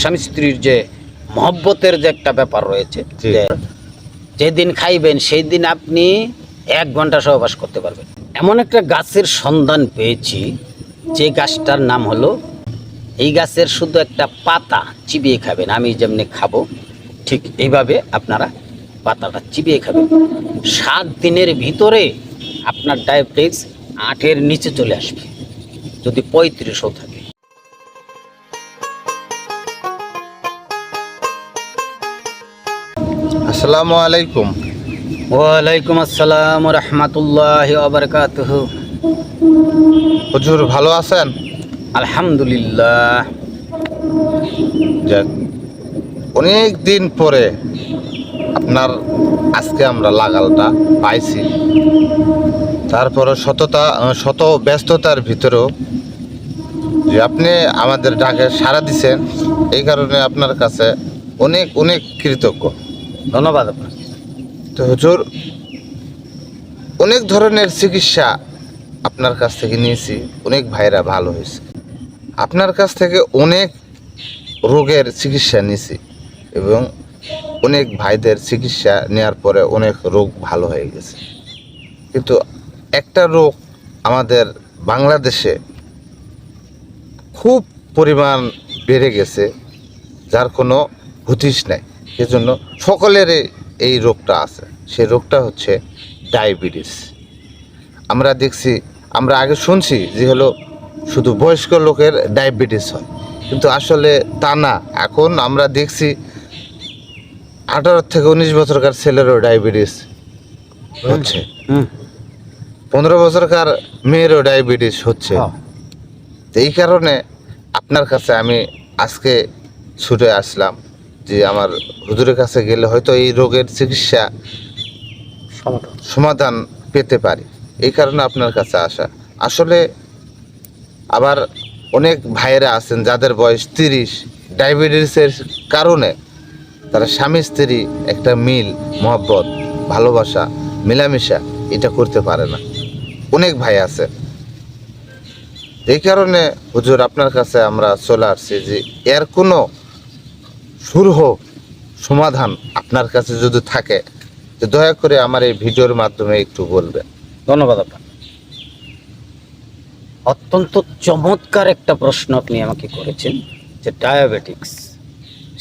স্বামী স্ত্রীর যে মহব্বতের যে একটা ব্যাপার রয়েছে যে যেদিন খাইবেন সেই দিন আপনি এক ঘণ্টা সহবাস করতে পারবেন। এমন একটা গাছের সন্ধান পেয়েছি যে গাছটার নাম হলো এই গাছের শুধু একটা পাতা চিবিয়ে খাবেন আমি যেমনি খাব ঠিক এইভাবে আপনারা পাতাটা চিবিয়ে খাবেন। সাত দিনের ভিতরে আপনার ডায়াবেটিক্স আটের নিচে চলে আসবে যদি পঁয়ত্রিশও থাকে। আসসালামু আলাইকুম। ওয়ালাইকুম আসসালাম রহমতুল্লাহ আবরকাতহ হুজুর ভালো আছেন? আলহামদুলিল্লাহ। যাক অনেক দিন পরে আপনার আজকে আমরা লাগালটা পাইছি। তারপরে শততা শত ব্যস্ততার ভিতরেও যে আপনি আমাদের ডাকে সাড়া দিছেন এই কারণে আপনার কাছে অনেক অনেক কৃতজ্ঞ। ধন্যবাদ তো হুজুর, অনেক ধরনের চিকিৎসা আপনার কাছ থেকে নিয়েছি, অনেক ভাইরা ভালো হয়েছে। আপনার কাছ থেকে অনেক রোগের চিকিৎসা নিয়েছি এবং অনেক ভাইদের চিকিৎসা নেওয়ার পরে অনেক রোগ ভালো হয়ে গেছে। কিন্তু একটা রোগ আমাদের বাংলাদেশে খুব পরিমাণ বেড়ে গেছে, যার কোনো হুতিশ নাই। সেজন্য সকলেরই এই রোগটা আছে। সেই রোগটা হচ্ছে ডায়াবেটিস। আমরা দেখছি আমরা আগে শুনছি যে হলো শুধু বয়স্ক লোকের ডায়াবেটিস হয়। কিন্তু আসলে তা না। এখন আমরা দেখছি আঠারো থেকে উনিশ বছরকার ছেলেরও ডায়াবেটিস হচ্ছে। হুম। পনেরো বছরকার মেয়েরও ডায়াবেটিস হচ্ছে। হ্যাঁ। এই কারণে আপনার কাছে আমি আজকে ছুটে আসলাম। যে আমার হুজুরের কাছে গেলে হয়তো এই রোগের চিকিৎসা সমাধান পেতে পারি। এই কারণে আপনার কাছে আসা। আসলে আবার অনেক ভাইয়েরা আছেন যাদের বয়স তিরিশ। ডায়াবেটিসের কারণে তারা স্বামী, স্ত্রী, একটা মিল, মহব্বত, ভালোবাসা, মেলামেশা এটা করতে পারে না। অনেক ভাই আছে। এই কারণে হুজুর আপনার কাছে আমরা চলে আসছি যে এর কোনো সুরহ সমাধান আপনার কাছে যদি থাকে, তো দয়া করে আমার এই ভিডিওর মাধ্যমে একটু বলবেন। ধন্যবাদ আপনার অত্যন্ত চমৎকার একটা প্রশ্ন আপনি আমাকে করেছেন, যে ডায়াবেটিক্স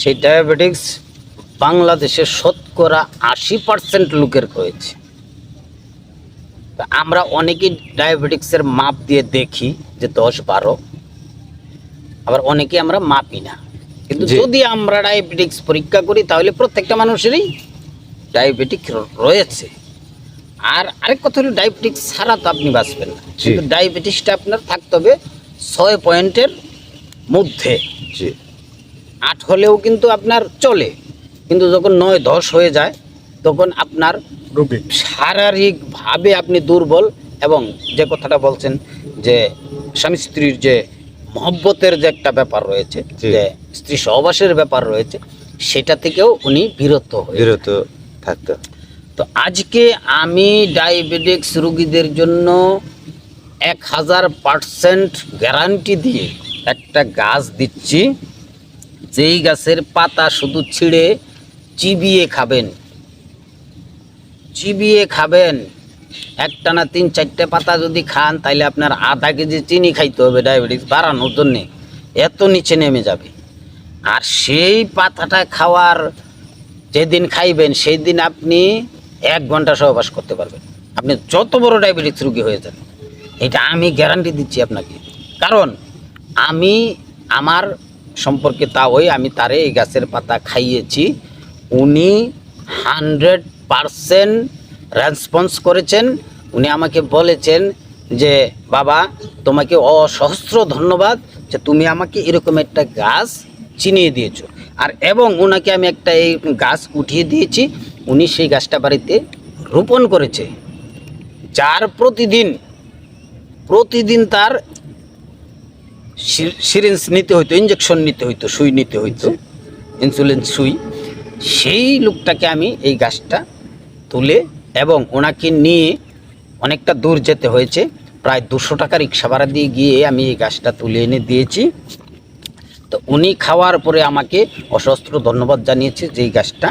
সেই ডায়াবেটিক্স বাংলাদেশের শতকরা আশি পার্সেন্ট লোকের হয়েছে আমরা অনেকেই ডায়াবেটিক্সের মাপ দিয়ে দেখি যে দশ বারো, আবার অনেকে আমরা মাপি না। কিন্তু যদি আমরা ডায়াবেটিক্স পরীক্ষা করি তাহলে প্রত্যেকটা মানুষেরই ডায়াবেটিক রয়েছে। আর আরেক কথা হলো ডায়াবেটিক্স ছাড়া তো আপনি বাঁচবেন না। কিন্তু ডায়াবেটিসটা আপনার থাকতে হবে ছয় পয়েন্টের মধ্যে। আট হলেও কিন্তু আপনার চলে। কিন্তু যখন নয় দশ হয়ে যায় তখন আপনার শারীরিকভাবে আপনি দুর্বল এবং যে কথাটা বলছেন যে স্বামী স্ত্রীর যে মহব্বতের যে একটা ব্যাপার রয়েছে যে স্ত্রী সহবাসের ব্যাপার রয়েছে সেটা থেকেও উনি বিরত হয়ে বিরত থাকতে। তো আজকে আমি ডায়াবেটিক্স রুগীদের জন্য এক হাজার পার্সেন্ট গ্যারান্টি দিয়ে একটা গাছ দিচ্ছি। যেই গাছের পাতা শুধু ছিঁড়ে চিবিয়ে খাবেন। চিবিয়ে খাবেন। একটানা তিন চারটে পাতা যদি খান তাহলে আপনার আধা কেজি চিনি খাইতে হবে ডায়াবেটিক্স বাড়ানোর জন্যে। এত নিচে নেমে যাবে। আর সেই পাতাটা খাওয়ার যেদিন খাইবেন সেই দিন আপনি এক ঘণ্টা সহবাস করতে পারবেন। আপনি যত বড় ডায়াবেটিক্স রুগী হয়ে যান, এটা আমি গ্যারান্টি দিচ্ছি আপনাকে। কারণ আমি, আমার সম্পর্কে তা ওই আমি তারে এই গাছের পাতা খাইয়েছি। উনি হান্ড্রেড পারসেন্ট রেসপন্স করেছেন। উনি আমাকে বলেছেন যে, বাবা, তোমাকে অসহস্র ধন্যবাদ যে তুমি আমাকে এরকম একটা গাছ চিনিয়ে দিয়েছ। আর এবং ওনাকে আমি একটা এই গাছ উঠিয়ে দিয়েছি, উনি সেই গাছটা বাড়িতে রোপণ করেছে। যার প্রতিদিন প্রতিদিন তার সিরিঞ্জ নিতে হইতো ইঞ্জেকশন নিতে হইতো, সুই নিতে হইতো ইনসুলিন সুই। সেই লোকটাকে আমি এই গাছটা তুলে এবং ওনাকে নিয়ে অনেকটা দূর যেতে হয়েছে। প্রায় দুশো টাকা রিক্সা ভাড়া দিয়ে গিয়ে আমি এই গাছটা তুলে এনে দিয়েছি। তো উনি খাওয়ার পরে আমাকে অসস্ত্র ধন্যবাদ জানিয়েছে যে এই গাছটা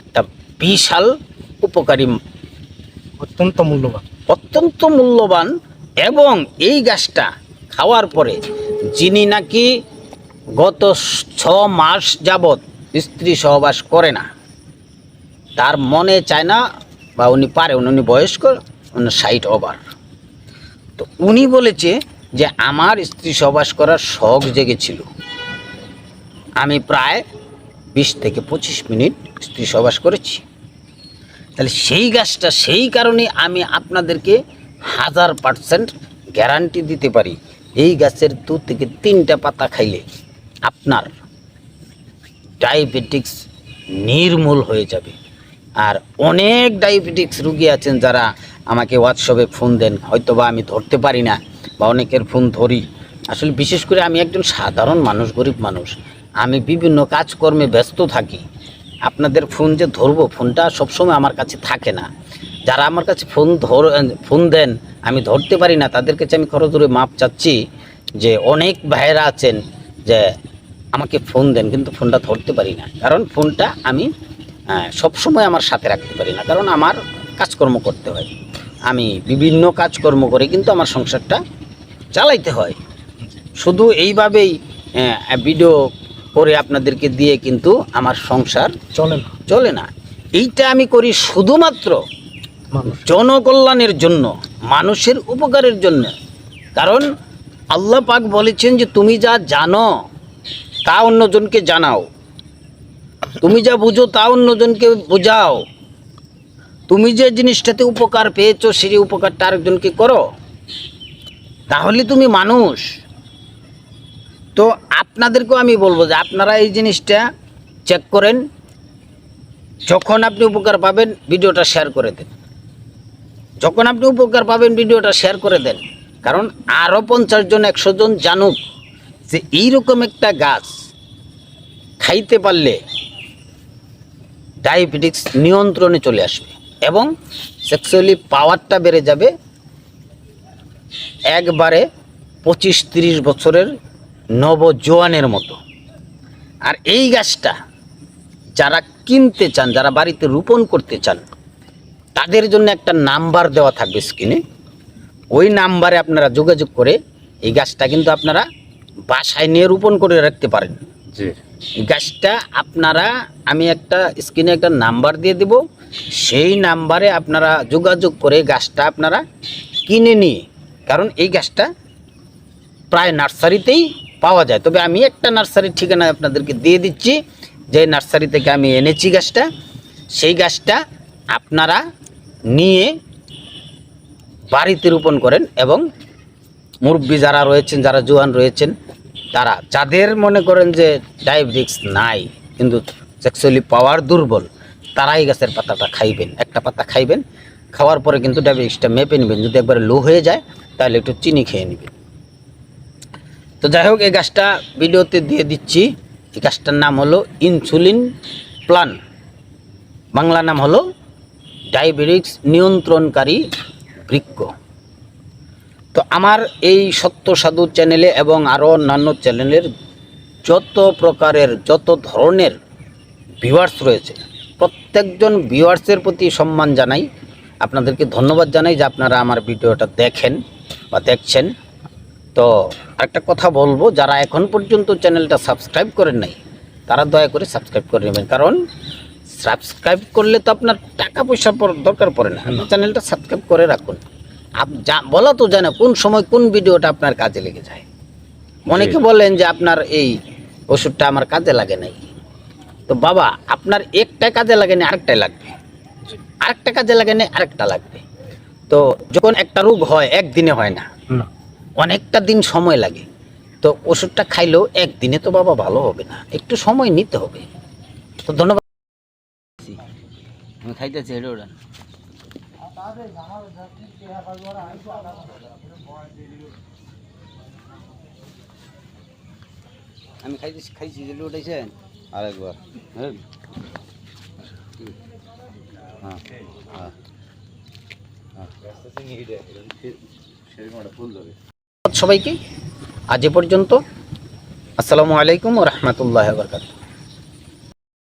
একটা বিশাল উপকারী অত্যন্ত মূল্যবান। অত্যন্ত মূল্যবান এবং এই গাছটা খাওয়ার পরে যিনি নাকি গত ছ মাস যাবৎ স্ত্রী সহবাস করে না তার মনে চায় না বা উনি পারে উনি বয়স্ক উনি সাইট ওভার। তো উনি বলেছে যে আমার স্ত্রী সহবাস করার শখ জেগেছিল। আমি প্রায় বিশ থেকে পঁচিশ মিনিট স্ত্রী সহবাস করেছি। তাহলে সেই গাছটা সেই কারণে আমি আপনাদেরকে হাজার পার্সেন্ট গ্যারান্টি দিতে পারি, এই গাছের দু থেকে তিনটা পাতা খাইলে আপনার ডায়াবেটিক্স নির্মূল হয়ে যাবে। আর অনেক ডায়াবেটিক্স রুগী আছেন যারা আমাকে হোয়াটসঅ্যাপে ফোন দেন হয়তো বা আমি ধরতে পারি না বা অনেকের ফোন ধরি। আসলে বিশেষ করে আমি একজন সাধারণ মানুষ, গরিব মানুষ। আমি বিভিন্ন কাজকর্মে ব্যস্ত থাকি। আপনাদের ফোন যে ধরবো ফোনটা সবসময় আমার কাছে থাকে না। যারা আমার কাছে ফোন ধর ফোন দেন আমি ধরতে পারি না তাদের কাছে আমি খরচ ধরে মাপ চাচ্ছি যে অনেক ভাইয়েরা আছেন যে আমাকে ফোন দেন কিন্তু ফোনটা ধরতে পারি না। কারণ ফোনটা আমি আহ, সবসময় আমার সাথে রাখতে পারি না। কারণ আমার কাজকর্ম করতে হয়। আমি বিভিন্ন কাজকর্ম করে কিন্তু আমার সংসারটা চালাইতে হয়। শুধু এইভাবেই আহ, ভিডিও করে আপনাদেরকে দিয়ে কিন্তু আমার সংসার চলে না। চলে না। এইটা আমি করি শুধুমাত্র জনকল্যাণের জন্য মানুষের উপকারের জন্য। কারণ আল্লাহ পাক বলেছেন যে তুমি যা জানো তা অন্যজনকে জানাও। তুমি যা বুঝো তা অন্যজনকে বোঝাও। তুমি যে জিনিসটাতে উপকার পেয়েছ সেই উপকারটা আরেকজনকে করো। তাহলে তুমি মানুষ। তো আপনাদেরকেও আমি বলব যে আপনারা এই জিনিসটা চেক করেন। যখন আপনি উপকার পাবেন, ভিডিওটা শেয়ার করে দেন। যখন আপনি উপকার পাবেন, ভিডিওটা শেয়ার করে দেন। কারণ আরও পঞ্চাশ জন, একশো জন জানুক যে এইরকম একটা গাছ খাইতে পারলে ডায়াবেটিক্স নিয়ন্ত্রণে চলে আসবে এবং সেক্সুয়ালি পাওয়ারটা বেড়ে যাবে। একবারে পঁচিশ তিরিশ বছরের নবজোয়ানের মতো। আর এই গাছটা যারা কিনতে চান যারা বাড়িতে রোপণ করতে চান তাদের জন্য একটা নাম্বার দেওয়া থাকবে স্ক্রিনে ওই নাম্বারে আপনারা যোগাযোগ করে এই গাছটা কিন্তু আপনারা বাসায় নিয়ে রোপণ করে রাখতে পারেন। এই গাছটা আপনারা আমি একটা স্ক্রিনে একটা নাম্বার দিয়ে দেব। সেই নাম্বারে আপনারা যোগাযোগ করে গাছটা আপনারা কিনে নিয়ে কারণ এই গাছটা প্রায় নার্সারিতেই পাওয়া যায়। তবে আমি একটা নার্সারির ঠিকানা আপনাদেরকে দিয়ে দিচ্ছি। যে নার্সারি থেকে আমি এনেছি গাছটা, সেই গাছটা আপনারা নিয়ে বাড়িতে রোপণ করেন এবং মুরব্বী যারা রয়েছেন, যারা জোয়ান রয়েছেন, তারা যাদের মনে করেন যে ডায়াবেটিক্স নাই, কিন্তু সেক্সুয়ালি পাওয়ার দুর্বল, তারাই গাছের পাতাটা খাইবেন, একটা পাতা খাইবেন, খাওয়ার পরে কিন্তু ডায়াবেটিক্সটা মেপে নেবেন। যদি একবারে লো হয়ে যায়, তাহলে একটু চিনি খেয়ে নেবেন। তো যাই হোক, এই গাছটা ভিডিওতে দিয়ে দিচ্ছি। এই গাছটার নাম হলো ইনসুলিন প্লান। বাংলা নাম হলো ডায়াবেটিক্স নিয়ন্ত্রণকারী বৃক্ষ। তো আমার এই সত্য সাধু চ্যানেলে এবং আরও অন্যান্য চ্যানেলের যত প্রকারের, যত ধরনের ভিউয়ার্স রয়েছে, প্রত্যেকজন ভিউয়ার্সের প্রতি সম্মান জানাই। আপনাদেরকে ধন্যবাদ জানাই যে আপনারা আমার ভিডিওটা দেখেন বা দেখছেন। তো একটা কথা বলব যারা এখন পর্যন্ত চ্যানেলটা সাবস্ক্রাইব করেন নাই তারা দয়া করে সাবস্ক্রাইব করে নেবেন। কারণ সাবস্ক্রাইব করলে তো আপনার টাকা পয়সা দরকার পড়ে না। চ্যানেলটা সাবস্ক্রাইব করে রাখুন। আপ যা বলা তো জানে কোন সময় কোন ভিডিওটা আপনার কাজে লেগে যায়। অনেকে বলেন যে আপনার এই ওষুধটা আমার কাজে লাগে নাই। তো বাবা আপনার একটা কাজে লাগে না আরেকটাই লাগবে। আরেকটা কাজে লাগে না আরেকটা লাগবে। তো যখন একটা রোগ হয় একদিনে হয় না। অনেকটা দিন সময় লাগে। তো ওষুধটা খাইলেও একদিনে তো বাবা ভালো হবে না একটু সময় নিতে হবে। তো ধন্যবাদ। আমি খাইতেছি আমি খাইতেছি খাইছি যেটা উঠাইছেন আরেকবার হ্যাঁ হ্যাঁ হ্যাঁ। সবাইকে আজ এ পর্যন্ত। আসসালামু আলাইকুম রহমতুল্লাহ বরকাত